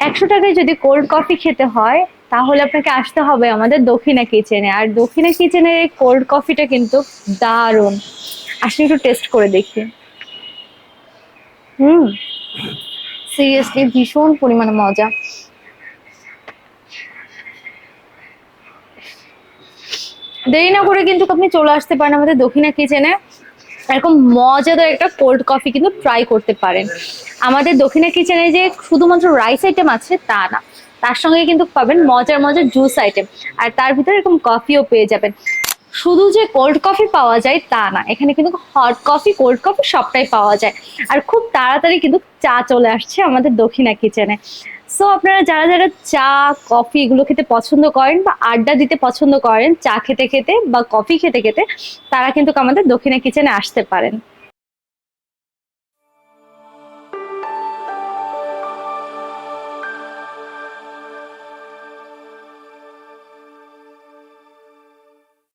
একশো টাকায় যদি কোল্ড কফি খেতে হয়, তাহলে আপনাকে আসতে হবে আমাদের দক্ষিণা কিচেনে আর দক্ষিণা কিচেনের এই কোল্ড কফিটা কিন্তু দারুণ। আসলে একটু টেস্ট করে দেখি। হুম সিরিয়াসলি ভীষণ পরিমাণে মজা। দেরি না করে কিন্তু আপনি চলে আসতে পারেন আমাদের দক্ষিণা কিচেনে এরকম মজাদার একটা কোল্ড কফি কিন্তু ট্রাই করতে পারেন। আমাদের দক্ষিণা কিচেনে যে শুধুমাত্র রাইস আইটেম আছে, তা না। তার সঙ্গে কিন্তু পাবেন মজার মজার জুস আইটেম আর তার ভিতরে এরকম কফিও পেয়ে যাবেন। শুধু যে কোল্ড কফি পাওয়া যায়, তা না। এখানে কিন্তু হট কফি কোল্ড কফি সবটাই পাওয়া যায়। আর খুব তাড়াতাড়ি কিন্তু চা চলে আসছে আমাদের দক্ষিণা কিচেনে সো আপনারা যারা যারা চা কফি এগুলো খেতে পছন্দ করেন বা আড্ডা দিতে পছন্দ করেন, চা খেতে খেতে বা কফি খেতে খেতে, তারা কিন্তু আমাদের দক্ষিণা কিচেনে আসতে পারেন।